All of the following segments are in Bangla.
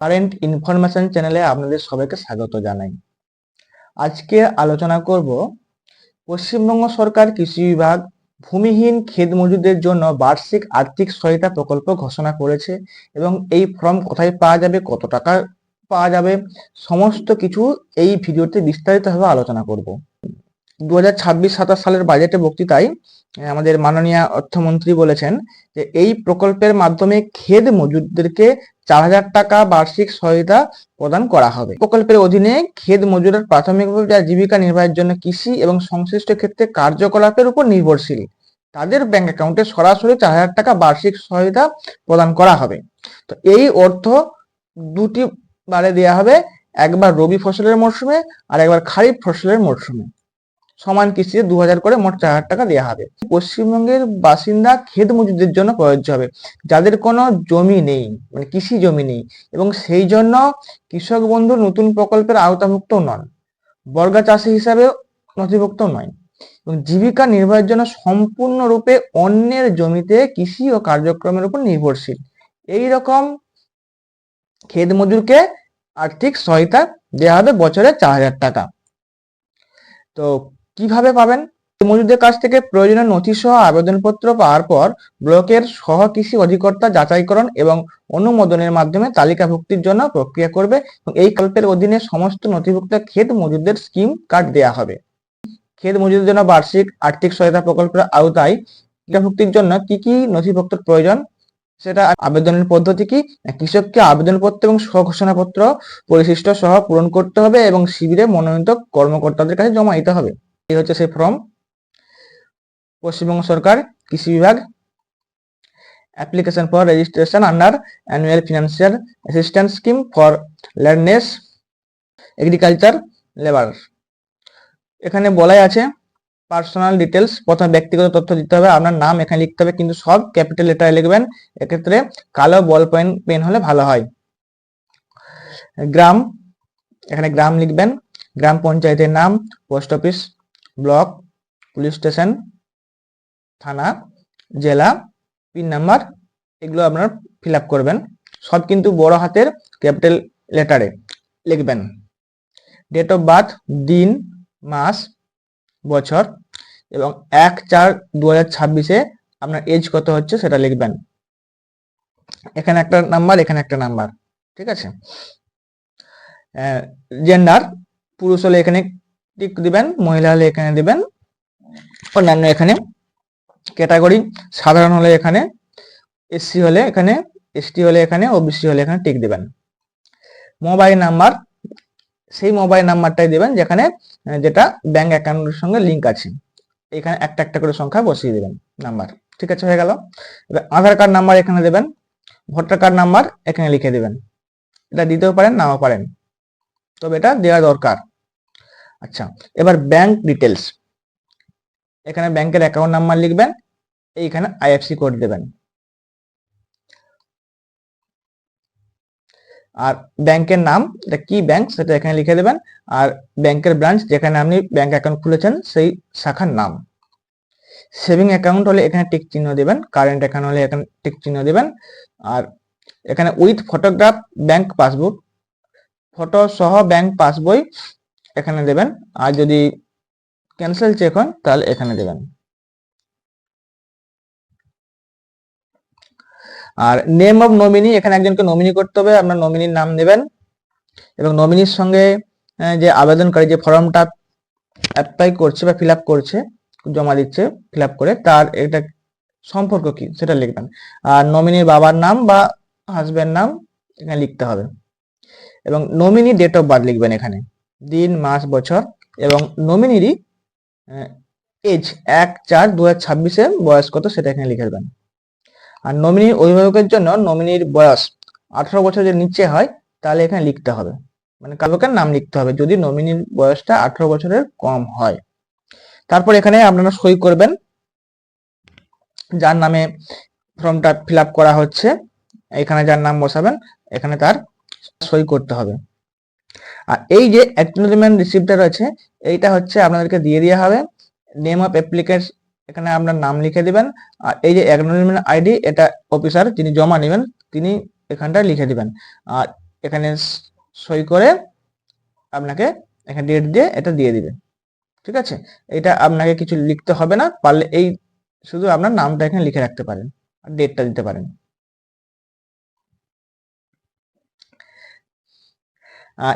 কারেন্ট ইনফরমেশন চ্যানেলে আপনাদের সবাইকে স্বাগত জানাই। আজকে আলোচনা করব পশ্চিমবঙ্গ সরকার কৃষি বিভাগ ভূমিহীন ক্ষেত মজুরদের জন্য বার্ষিক আর্থিক সহায়তা প্রকল্প ঘোষণা করেছে এবং এই ফর্ম কোথায় পাওয়া যাবে, কত টাকা পাওয়া যাবে, সমস্ত কিছু এই ভিডিওতে বিস্তারিতভাবে আলোচনা করব। দু হাজার ছাব্বিশ সাতাশ সালের বাজেটে বক্তৃতায় আমাদের মাননীয় অর্থমন্ত্রী বলেছেন যে এই প্রকল্পের মাধ্যমে ক্ষেত মজুরদেরকে চার হাজার টাকা বার্ষিক সহায়তা প্রদান করা হবে। প্রকল্পের অধীনে ক্ষেত মজুরের প্রাথমিকভাবে যারা জীবিকা নির্বাহের জন্য কৃষি এবং সংশ্লিষ্ট ক্ষেত্রে কার্যকলাপের উপর নির্ভরশীল। তাদের ব্যাংক অ্যাকাউন্টে সরাসরি চার হাজার টাকা বার্ষিক সহায়তা প্রদান করা হবে। তো এই অর্থ দুটি বারে দেওয়া হবে, একবার রবি ফসলের মরশুমে আর একবার খারিফ ফসলের মরশুমে। সমান কিস্তিতে দু হাজার করে মোট চার হাজার টাকা দেওয়া হবে। পশ্চিমবঙ্গের বাসিন্দা ক্ষেত মজুরদের জন্য প্রযোজ্য হবে। যাদের কোনো জমি নেই মানে কৃষি জমি নেই, এবং সেই জন্য কৃষক বন্ধু নতুন প্রকল্পের আওতাভুক্ত নন। বর্গা চাষি হিসাবে নথিভুক্ত নয়। এবং জীবিকা নির্বাহের জন্য সম্পূর্ণরূপে অন্যের জমিতে কৃষি ও কার্যক্রমের উপর নির্ভরশীল। এই রকম ক্ষেত মজুরকে আর্থিক সহায়তা দেওয়া হবে বছরে চার হাজার টাকা। তো কীভাবে পাবেন? মজুরদের কাছ থেকে প্রয়োজনীয় নথি সহ আবেদনপত্র পাওয়ার পর ব্লকের সহ কৃষি অধিকর্তা যাচাইকরণ এবং অনুমোদনের মাধ্যমে তালিকাভুক্তির জন্য প্রক্রিয়া করবে এবং এই কল্পের অধীনে সমস্ত নথিভুক্ত ক্ষেত মজুরদের স্কিম কার্ড দেওয়া হবে। ক্ষেত মজুরদের জন্য বার্ষিক আর্থিক সহায়তা প্রকল্পের আওতায় তালিকাভুক্তির জন্য কি কি নথিপত্র প্রয়োজন? সেটা আবেদনের পদ্ধতি কি? কৃষককে আবেদনপত্র এবং স্বঘোষণাপত্র পরিশিষ্ট সহ পূরণ করতে হবে এবং শিবিরে মনোনীত কর্মকর্তাদের কাছে জমা দিতে হবে। এই হচ্ছে সেই ফর্ম। পশ্চিমবঙ্গ সরকার, কৃষি বিভাগ application for registration under annual financial assistance scheme for landless agriculture labour এখানে বলাই আছে পার্সোনাল ডিটেলস প্রথমে ব্যক্তিগত তথ্য দিতে হবে, আপনার নাম এখানে লিখতে হবে, কিন্তু সব ক্যাপিটাল লেটারে লিখবেন, এক্ষেত্রে কালো বল পেন পেন হলে ভালো হয়। গ্রাম, এখানে গ্রাম লিখবেন, গ্রাম পঞ্চায়েতের নাম post office block, police station, থানা, জেলা, পিন নাম্বার, এগুলো আপনারা ফিল করবেন। সব কিন্তু বড় হাতের ক্যাপিটাল লেটারে লিখবেন। ডেট অফ বার্থ, দিন, মাস, বছর এবং এক চার দু ছাব্বিশে আপনার এজ কত হচ্ছে সেটা লিখবেন। এখানে একটা নাম্বার, এখানে একটা নাম্বার, ঠিক আছে? জেন্ডার পুরুষ হলে এখানে টিক দিবেন, মহিলা হলে এখানে দিবেন। অন্যান্য এখানে ক্যাটাগরি সাধারণ হলে এখানে এসসি হলে এখানে এসটি হলে এখানে ওবিসি হলে এখানে টিক দিবেন। মোবাইল নাম্বার সেই মোবাইল নাম্বারটাই দিবেন যেখানে যেটা ব্যাংক অ্যাকাউন্টের সঙ্গে লিঙ্ক আছে। এখানে একটা একটা করে সংখ্যা বসিয়ে দিবেন নাম্বার ঠিক আছে, হয়ে গেল। এবার আধার কার্ড নাম্বার এখানে দেবেন ভোটার কার্ড নাম্বার এখানে লিখে দিবেন। এটা দিতেও পারেন, নাও পারেন। তবে এটা দেওয়া দরকার। আচ্ছা এবার ব্যাংক ডিটেলস এখানে ব্যাংকের অ্যাকাউন্ট নাম্বার লিখবেন, এইখানে আইএফসি কোড দেবেন। আর ব্যাংকের নাম, এটা কি ব্যাংক সেটা এখানে লিখে দেবেন। আর ব্যাংকের ব্রাঞ্চ যেখানে আপনি ব্যাংক অ্যাকাউন্ট খুলেছেন, সেই শাখার নাম। সেভিং অ্যাকাউন্ট হলে এখানে টিক চিহ্ন দেবেন কারেন্ট অ্যাকাউন্ট হলে এখানে টিক চিহ্ন দেবেন। আর এখানে with photograph bank passbook photo সহ ব্যাংক পাসবই এখানে দেবেন। আর যদি ক্যান্সেল চেক হন, তাহলে এখানে দেবেন। আর নেম অফ নমিনি এখানে একজনকে নমিনি করতে হবে। আপনার নমিনির নাম দেবেন। এবং নমিনির সঙ্গে যে আবেদনকারী যে ফর্মটা অ্যাপ্লাই করছে বা ফিল করছে, জমা দিচ্ছে ফিল করে, তার এটা সম্পর্ক কি, সেটা লিখবেন। আর নমিনির বাবার নাম বা হাজব্যান্ড নাম এখানে লিখতে হবে। এবং নমিনি ডেট অফ বার্থ লিখবেন এখানে। দিন, মাস, বছর এবং নমিনিরই এজ এক চার দু হাজার ছাব্বিশে বয়স কত সেটা এখানে লিখে দেবেন। আর নমিনির অভিভাবকের জন্য নমিনির বয়স আঠারো বছর বছরের নিচে হয়, তাহলে এখানে লিখতে হবে। মানে কালকের নাম লিখতে হবে যদি নমিনির বয়সটা আঠারো বছরের কম হয়। তারপর এখানে আপনারা সই করবেন। যার নামে ফর্মটা ফিল করা হচ্ছে, এখানে যার নাম বসাবেন, এখানে তার সই করতে হবে। আর এই যে অ্যাকনোলেজমেন্ট রিসিপ্টটা রয়েছে, এইটা হচ্ছে আপনাদেরকে দিয়ে দেওয়া হবে। নেম অফ অ্যাপ্লিকেন্ট এখানে আপনার নাম লিখে দিবেন। আর এই যে অ্যাকনোলেজমেন্ট আইডি এটা অফিসার যিনি জমা নেবেন, তিনি এখানটায় লিখে দিবেন। আর এখানে সই করে আপনাকে এখানে ডেট দিয়ে এটা দিয়ে দিবে ঠিক আছে? এটা আপনাকে কিছু লিখতে হবে না, পারলে এই শুধু আপনার নামটা এখানে লিখে রাখতে পারেন, আর ডেটটা দিতে পারেন।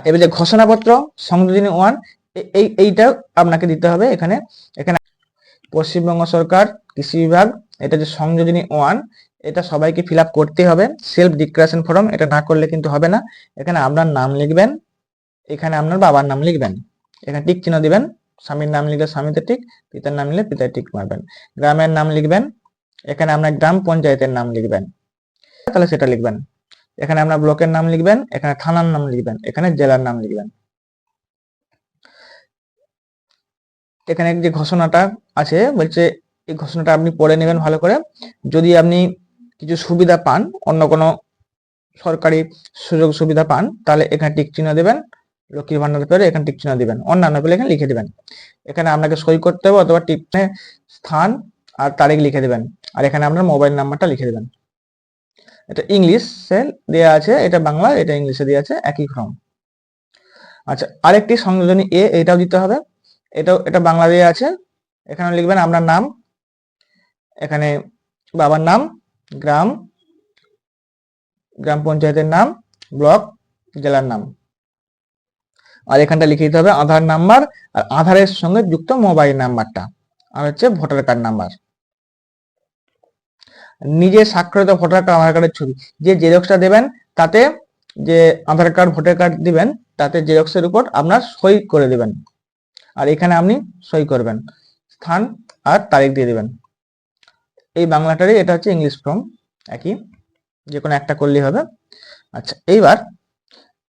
এবার যে ঘোষণাপত্র, সংযোজনী ওয়ান এই এইটা আপনাকে দিতে হবে এখানে। এখানে পশ্চিমবঙ্গ সরকার, কৃষি বিভাগ, এটা যে সংযোজনী ওয়ান, এটা সবাইকে ফিল আপ করতে হবে। সেলফ ডিক্লারেশন ফর্ম এটা না করলে কিন্তু হবে না। এখানে আপনার নাম লিখবেন, এখানে আপনার বাবার নাম লিখবেন। এখানে টিক চিহ্ন দিবেন, স্বামীর নাম লিখলে স্বামীতে টিক, পিতার নাম লিখলে পিতায় টিক মারবেন। গ্রামের নাম লিখবেন, এখানে আপনার গ্রাম পঞ্চায়েতের নাম লিখবেন। তাহলে সেটা লিখবেন। এখানে আপনার ব্লকের নাম লিখবেন, এখানে থানার নাম লিখবেন, এখানে জেলার নাম লিখবেন। এখানে যে ঘোষণাটা আছে, বলছে এই ঘোষণাটা আপনি পড়ে নেবেন ভালো করে। যদি আপনি কিছু সুবিধা পান, অন্য কোনো সরকারি সুযোগ সুবিধা পান, তাহলে এখানে টিক চিহ্ন দেবেন, লক্ষ্মীর ভান্ডার পেলে এখানে টিক চিহ্ন দিবেন। অন্যান্য পেলে এখানে লিখে দেবেন। এখানে আপনাকে সই করতে হবে অথবা টিক স্থান আর তারিখ লিখে দেবেন। আর এখানে আপনার মোবাইল নাম্বারটা লিখে দিবেন। এটা ইংলিশ ইংলিশে দেওয়া আছে, এটা বাংলা, এটা ইংলিশে দেওয়া আছে, একই ফর্ম আচ্ছা আরেকটি সংযোজনী এ এটাও দিতে হবে। এটাও, এটা বাংলা দেওয়া আছে। এখানে লিখবেন আপনার নাম, এখানে বাবার নাম, গ্রাম গ্রাম পঞ্চায়েতের নাম, ব্লক, জেলার নাম। আর এখানটা লিখে দিতে হবে আধার নাম্বার, আর আধারের সঙ্গে যুক্ত মোবাইল নাম্বারটা, আর হচ্ছে ভোটার কার্ড নাম্বার। নিজে স্বাক্ষরিত ভোটার কার্ড আধার কার্ডের ছবি। যে জেরক্সটা দেবেন, তাতে যে আধার কার্ড ভোটার কার্ড দিবেন, তাতে জেরক্সের উপর আপনার সই করে দিবেন। আর এখানে আপনি সই করবেন। স্থান আর তারিখ দিয়ে দিবেন। এই বাংলাটারই এটা হচ্ছে ইংলিশ ফর্ম একই। যে কোনো একটা করলেই হবে। আচ্ছা এইবার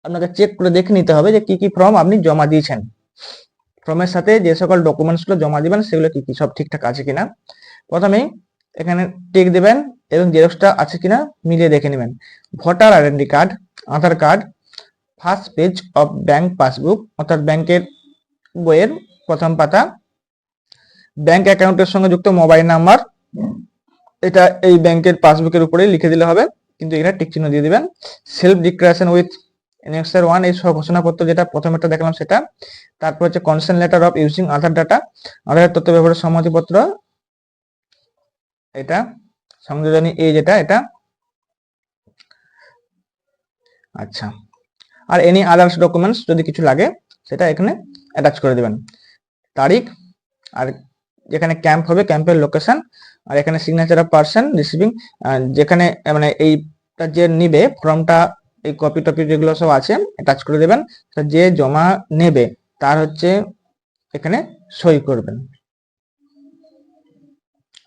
আপনাকে চেক করে দেখে নিতে হবে যে কি কি ফর্ম আপনি জমা দিয়েছেন। ফর্মের সাথে যে সকল ডকুমেন্টসগুলো জমা দিবেন, সেগুলো কি কি, সব ঠিকঠাক আছে কিনা? প্রথমেই এখানে টেক দেবেন এবং জেরক্সটা আছে কিনা মিলিয়ে দেখে নেবেন। Voter identity card, Aadhaar card first page of bank passbook অর্থাৎ ব্যাংকের বইয়ের প্রথম পাতা ব্যাংক অ্যাকাউন্টের সঙ্গে যুক্ত মোবাইল নাম্বার এটা এই ব্যাংকের পাসবুকের উপরেই লিখে দিলে হবে, কিন্তু এখানে টিক চিহ্ন দিয়ে দিবেন। Self declaration with annexure one এই ঘোষণাপত্র যেটা প্রথমেটা দেখলাম সেটা, তারপর হচ্ছে consent letter of using Aadhaar data Aadhaar তথ্য ব্যবহারের সম্মতিপত্র এটা সংযোজনী এই যেটা, এটা? আচ্ছা। আর এনি আদার্স ডকুমেন্টস যদি কিছু লাগে, সেটা এখানে অ্যাটাচ করে দেবেন। তারিখ, আর যেখানে ক্যাম্প হবে ক্যাম্পের লোকেশন আর এখানে সিগনেচার অফ পার্সন রিসিভিং যেখানে মানে এইটা যে নিবে ফর্মটা এই কপি টপি যেগুলো সব আছে অ্যাটাচ করে দেবেন। যে জমা নেবে, তার হচ্ছে এখানে সই করবেন।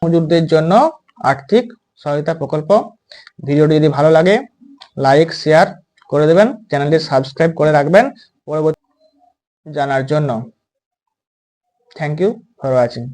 মজুরদের জন্য আর্থিক সহায়তা প্রকল্প। ভিডিওটি যদি ভালো লাগে লাইক শেয়ার করে দেবেন। চ্যানেলটি সাবস্ক্রাইব করে রাখবেন পরবর্তী জানার জন্য। Thank you for watching